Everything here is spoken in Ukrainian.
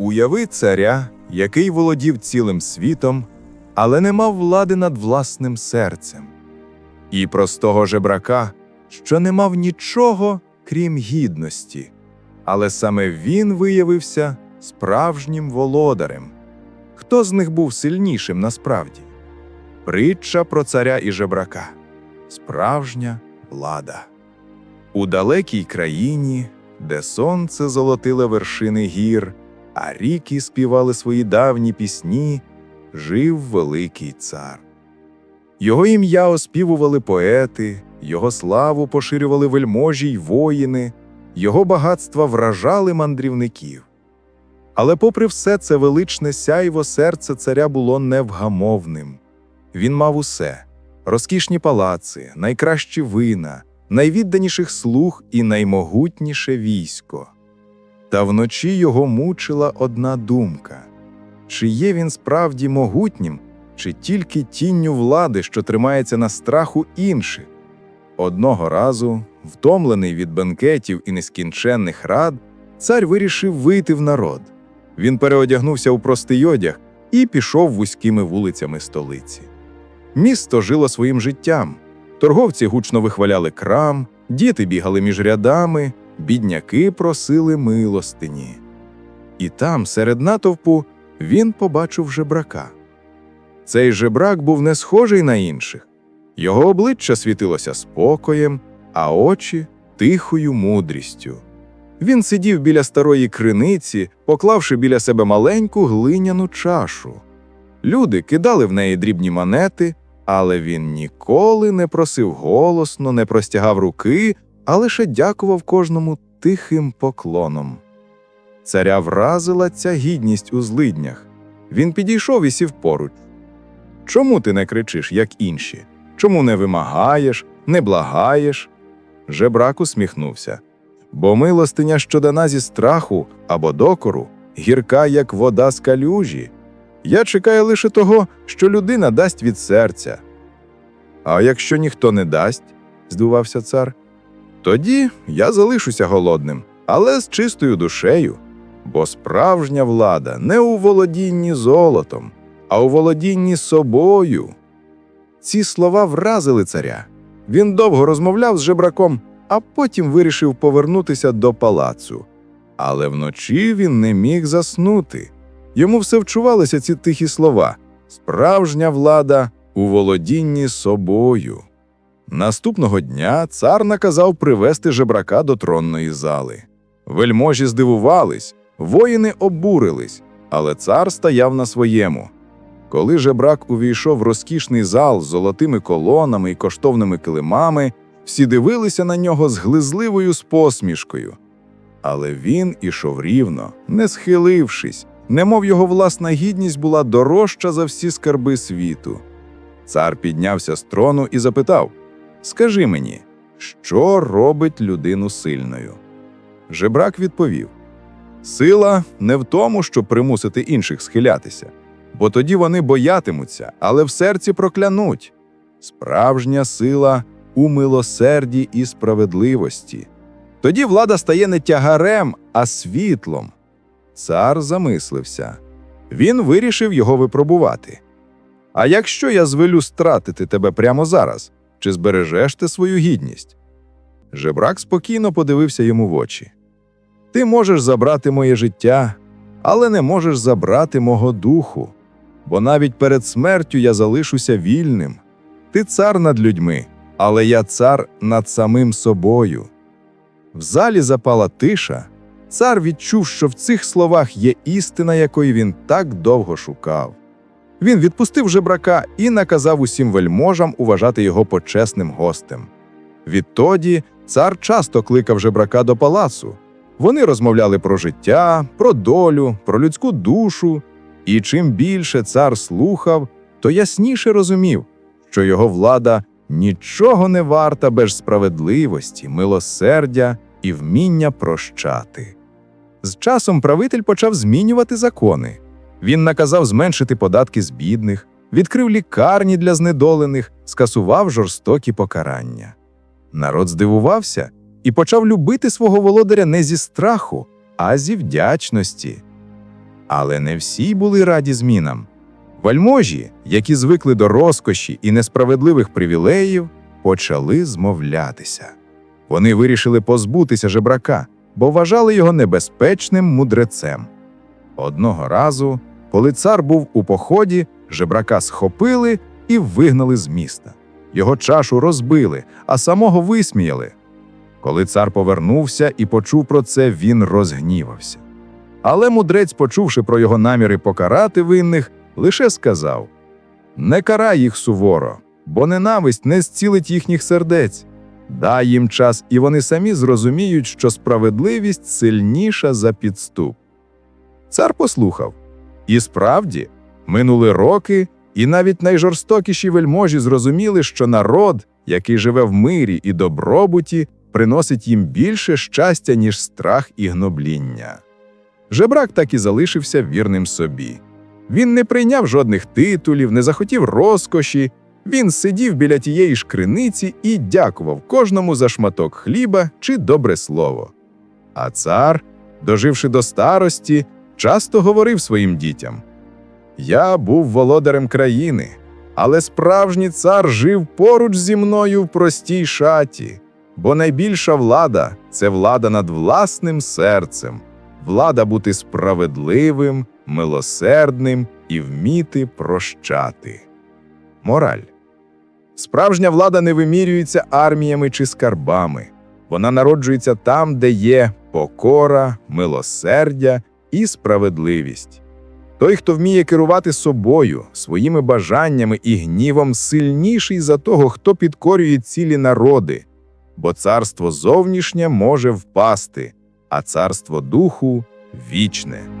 Уяви царя, який володів цілим світом, але не мав влади над власним серцем, і простого жебрака, що не мав нічого, крім гідності, але саме він виявився справжнім володарем. Хто з них був сильнішим насправді? Притча про царя і жебрака справжня влада. У далекій країні, де сонце золотило вершини гір, а ріки співали свої давні пісні, жив великий цар. Його ім'я оспівували поети, його славу поширювали вельможі й воїни, його багатства вражали мандрівників. Але, попри все це величне сяйво серце царя було невгамовним. Він мав усе розкішні палаци, найкращі вина, найвідданіших слуг і наймогутніше військо. Та вночі його мучила одна думка чи є він справді могутнім, чи тільки тінню влади, що тримається на страху інших. Одного разу, втомлений від бенкетів і нескінченних рад, цар вирішив вийти в народ. Він переодягнувся у простий одяг і пішов вузькими вулицями столиці. Місто жило своїм життям. Торговці гучно вихваляли крам, діти бігали між рядами, бідняки просили милостині. І там, серед натовпу, він побачив жебрака. Цей жебрак був не схожий на інших. Його обличчя світилося спокоєм, а очі тихою мудрістю. Він сидів біля старої криниці, поклавши біля себе маленьку глиняну чашу. Люди кидали в неї дрібні монети, але він ніколи не просив голосно, не простягав руки, а лише дякував кожному тихим поклоном. Царя вразила ця гідність у злиднях. Він підійшов і сів поруч. Чому ти не кричиш, як інші? Чому не вимагаєш, не благаєш? Жебрак усміхнувся. Бо милостиня, що дана зі страху або докору, гірка, як вода з калюжі. Я чекаю лише того, що людина дасть від серця. А якщо ніхто не дасть, здивувався цар, тоді я залишуся голодним, але з чистою душею. Бо справжня влада не у володінні золотом, а у володінні собою. Ці слова вразили царя. Він довго розмовляв з жебраком, а потім вирішив повернутися до палацу. Але вночі він не міг заснути. Йому все вчувалися ці тихі слова справжня влада у володінні собою. Наступного дня цар наказав привести жебрака до тронної зали. Вельможі здивувались, воїни обурились, але цар стояв на своєму. Коли жебрак увійшов в розкішний зал з золотими колонами і коштовними килимами, всі дивилися на нього з глизливою посмішкою. Але він ішов рівно, не схилившись, немов його власна гідність була дорожча за всі скарби світу. Цар піднявся з трону і запитав: Скажи мені, що робить людину сильною? Жебрак відповів: Сила не в тому, щоб примусити інших схилятися, бо тоді вони боятимуться, але в серці проклянуть. Справжня сила у милосерді і справедливості. Тоді влада стає не тягарем, а світлом. Цар замислився. Він вирішив його випробувати. А якщо я звелю стратити тебе прямо зараз, чи збережеш ти свою гідність? Жебрак спокійно подивився йому в очі. Ти можеш забрати моє життя, але не можеш забрати мого духу, бо навіть перед смертю я залишуся вільним. Ти цар над людьми, але я цар над самим собою. В залі запала тиша. Цар відчув, що в цих словах є істина, якої він так довго шукав. Він відпустив жебрака і наказав усім вельможам уважати його почесним гостем. Відтоді цар часто кликав жебрака до палацу. Вони розмовляли про життя, про долю, про людську душу, і чим більше цар слухав, то ясніше розумів, що його влада нічого не варта без справедливості, милосердя і вміння прощати. З часом правитель почав змінювати закони. Він наказав зменшити податки з бідних, відкрив лікарні для знедолених, скасував жорстокі покарання. Народ здивувався і почав любити свого володаря не зі страху, а зі вдячності. Але не всі були раді змінам. Вальможі, які звикли до розкоші і несправедливих привілеїв, почали змовлятися. Вони вирішили позбутися жебрака, бо вважали його небезпечним мудрецем. Одного разу, коли цар був у поході, жебрака схопили і вигнали з міста. Його чашу розбили, а самого висміяли. Коли цар повернувся і почув про це, він розгнівався. Але мудрець, почувши про його наміри покарати винних, лише сказав: Не карай їх суворо, бо ненависть не зцілить їхніх сердець. Дай їм час, і вони самі зрозуміють, що справедливість сильніша за підступ. Цар послухав. І справді, минули роки, і навіть найжорстокіші вельможі зрозуміли, що народ, який живе в мирі і добробуті, приносить їм більше щастя, ніж страх і гнобління. Жебрак так і залишився вірним собі. Він не прийняв жодних титулів, не захотів розкоші. Він сидів біля тієї ж криниці і дякував кожному за шматок хліба чи добре слово. А цар, доживши до старості, часто говорив своїм дітям: Я був володарем країни, але справжній цар жив поруч зі мною в простій шаті, бо найбільша влада це влада над власним серцем, влада бути справедливим, милосердним і вміти прощати. Мораль. Справжня влада не вимірюється арміями чи скарбами. Вона народжується там, де є покора, милосердя і справедливість. Той, хто вміє керувати собою, своїми бажаннями і гнівом, сильніший за того, хто підкорює цілі народи, бо царство зовнішнє може впасти, а царство духу вічне.